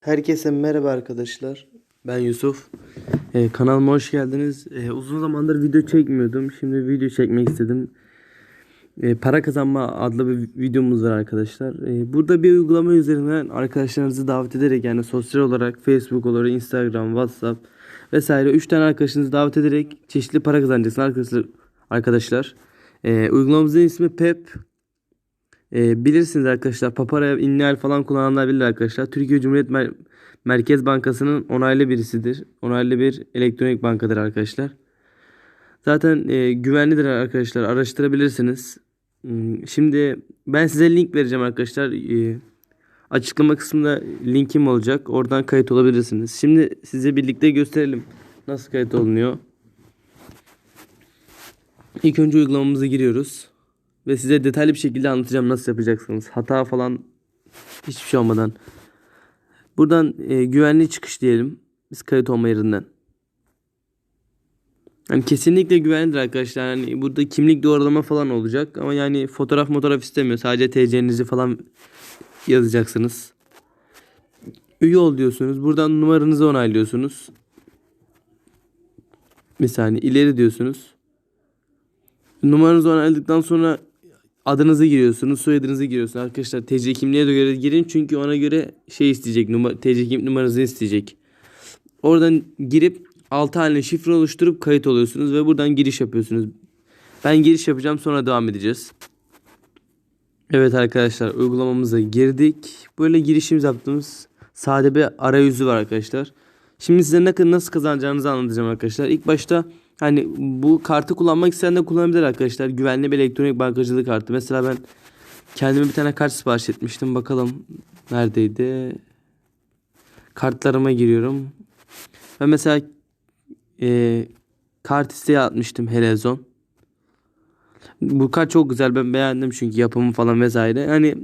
Herkese merhaba arkadaşlar. Ben Yusuf. Ee, kanalıma hoş geldiniz. Ee, uzun zamandır video çekmiyordum. Şimdi video çekmek istedim. Ee, para kazanma adlı bir videomuz var arkadaşlar. Ee, burada bir uygulama üzerinden arkadaşlarınızı davet ederek yani sosyal olarak Facebook olur, Instagram, WhatsApp vesaire 3 tane arkadaşınızı davet ederek çeşitli para kazanacaksınız arkadaşlar. Arkadaşlar. Ee, uygulamamızın ismi PEP. Ee, bilirsiniz arkadaşlar Papara, İnnial falan kullananlar bilir arkadaşlar. Türkiye Cumhuriyet Mer- Merkez Bankası'nın onaylı birisidir. Onaylı bir elektronik bankadır arkadaşlar. Zaten e, güvenlidir arkadaşlar. Araştırabilirsiniz. Hmm, Şimdi ben size link vereceğim arkadaşlar. Ee, açıklama kısmında linkim olacak. Oradan kayıt olabilirsiniz. Şimdi size birlikte gösterelim nasıl kayıt olunuyor. İlk önce uygulamamıza giriyoruz. Ve size detaylı bir şekilde anlatacağım nasıl yapacaksınız. Hata falan hiçbir şey olmadan. Buradan e, güvenli çıkış diyelim. Biz kayıt olma yerinden. Yani kesinlikle güvenlidir arkadaşlar. Yani burada kimlik doğrulama falan olacak. Ama yani fotoğraf fotoğraf istemiyor. Sadece TC'nizi falan yazacaksınız. Üye ol diyorsunuz. Buradan numaranızı onaylıyorsunuz. Bir saniye ileri diyorsunuz. Numaranızı onayladıktan sonra adınızı giriyorsunuz, soyadınızı giriyorsunuz. Arkadaşlar TC kimliğe de göre girin çünkü ona göre şey isteyecek. Numara, TC kimlik numaranızı isteyecek. Oradan girip 6 haline şifre oluşturup kayıt oluyorsunuz ve buradan giriş yapıyorsunuz. Ben giriş yapacağım sonra devam edeceğiz. Evet arkadaşlar uygulamamıza girdik. Böyle girişimiz yaptığımız sade bir arayüzü var arkadaşlar. Şimdi size nasıl kazanacağınızı anlatacağım arkadaşlar. İlk başta hani bu kartı kullanmak isteyen de kullanabilir arkadaşlar. Güvenli bir elektronik bankacılık kartı. Mesela ben kendime bir tane kart sipariş etmiştim. Bakalım neredeydi? Kartlarıma giriyorum. Ve mesela e, kart isteği atmıştım Helezon. Bu kart çok güzel ben beğendim çünkü yapımı falan vesaire. Hani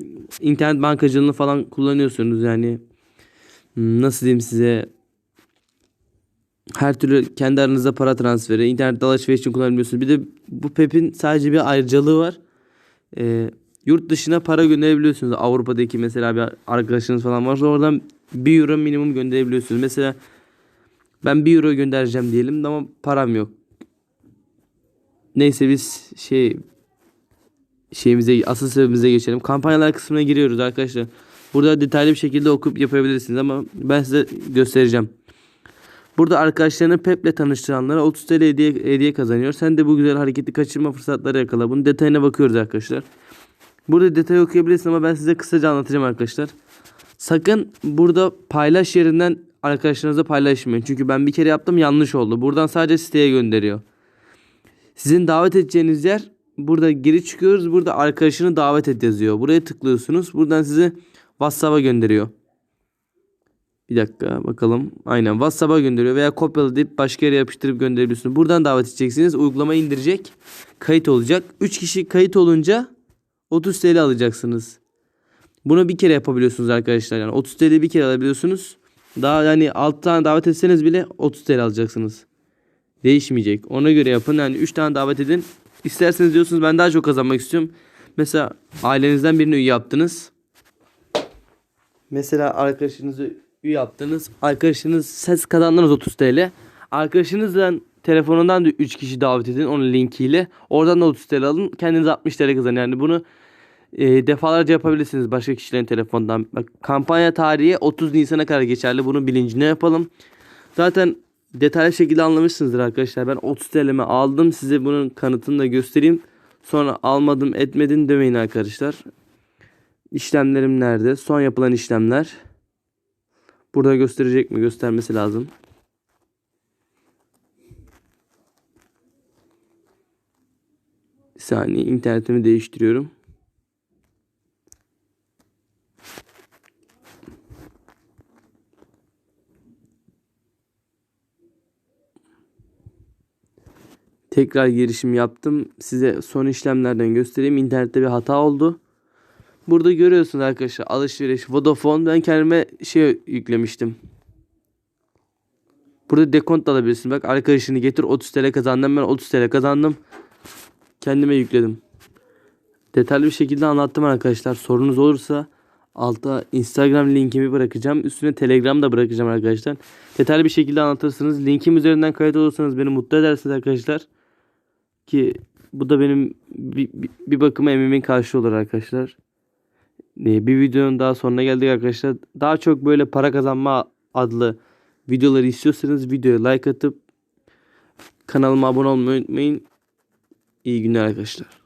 internet bankacılığını falan kullanıyorsunuz yani. Hmm, Nasıl diyeyim size her türlü kendi aranızda para transferi, internet alışveriş için kullanabiliyorsunuz. Bir de bu PEP'in sadece bir ayrıcalığı var. Ee, yurt dışına para gönderebiliyorsunuz. Avrupa'daki mesela bir arkadaşınız falan varsa oradan 1 euro minimum gönderebiliyorsunuz. Mesela ben 1 euro göndereceğim diyelim ama param yok. Neyse biz şey şeyimize asıl sebebimize geçelim. Kampanyalar kısmına giriyoruz arkadaşlar. Burada detaylı bir şekilde okuyup yapabilirsiniz ama ben size göstereceğim. Burada arkadaşlarını Pep'le tanıştıranlara 30 TL hediye, hediye kazanıyor. Sen de bu güzel hareketi kaçırma fırsatları yakala. Bunun detayına bakıyoruz arkadaşlar. Burada detayı okuyabilirsin ama ben size kısaca anlatacağım arkadaşlar. Sakın burada paylaş yerinden arkadaşlarınızla paylaşmayın. Çünkü ben bir kere yaptım yanlış oldu. Buradan sadece siteye gönderiyor. Sizin davet edeceğiniz yer burada geri çıkıyoruz. Burada arkadaşını davet et yazıyor. Buraya tıklıyorsunuz. Buradan sizi WhatsApp'a gönderiyor. Bir dakika bakalım. Aynen WhatsApp'a gönderiyor veya kopyalayıp başka yere yapıştırıp gönderebiliyorsunuz. Buradan davet edeceksiniz. Uygulama indirecek. Kayıt olacak. 3 kişi kayıt olunca 30 TL alacaksınız. Bunu bir kere yapabiliyorsunuz arkadaşlar. Yani 30 TL bir kere alabiliyorsunuz. Daha yani 6 tane davet etseniz bile 30 TL alacaksınız. Değişmeyecek. Ona göre yapın. Yani 3 tane davet edin. İsterseniz diyorsunuz ben daha çok kazanmak istiyorum. Mesela ailenizden birini yaptınız. Mesela arkadaşınızı üye yaptınız. Arkadaşınız ses kazandınız 30 TL. Arkadaşınızdan telefonundan da 3 kişi davet edin onun linkiyle. Oradan da 30 TL alın. Kendiniz 60 TL kazanın. Yani bunu e, defalarca yapabilirsiniz başka kişilerin telefonundan. Bak kampanya tarihi 30 Nisan'a kadar geçerli. Bunu bilincine yapalım. Zaten detaylı şekilde anlamışsınızdır arkadaşlar. Ben 30 TL'mi aldım. Size bunun kanıtını da göstereyim. Sonra almadım etmedim demeyin arkadaşlar. İşlemlerim nerede? Son yapılan işlemler. Burada gösterecek mi? Göstermesi lazım. Bir saniye internetimi değiştiriyorum. Tekrar girişim yaptım. Size son işlemlerden göstereyim. İnternette bir hata oldu. Burada görüyorsunuz arkadaşlar alışveriş Vodafone ben kendime şey yüklemiştim. Burada dekont alabilirsin. Bak arkadaşını getir 30 TL kazandım ben 30 TL kazandım. Kendime yükledim. Detaylı bir şekilde anlattım arkadaşlar. Sorunuz olursa Alta Instagram linkimi bırakacağım. Üstüne Telegram da bırakacağım arkadaşlar. Detaylı bir şekilde anlatırsınız. Linkim üzerinden kayıt olursanız beni mutlu edersiniz arkadaşlar. Ki bu da benim bir, bir bakıma emeğimin karşı olur arkadaşlar. Ee, Bir videonun daha sonuna geldik arkadaşlar. Daha çok böyle para kazanma adlı videoları istiyorsanız videoya like atıp kanalıma abone olmayı unutmayın. İyi günler arkadaşlar.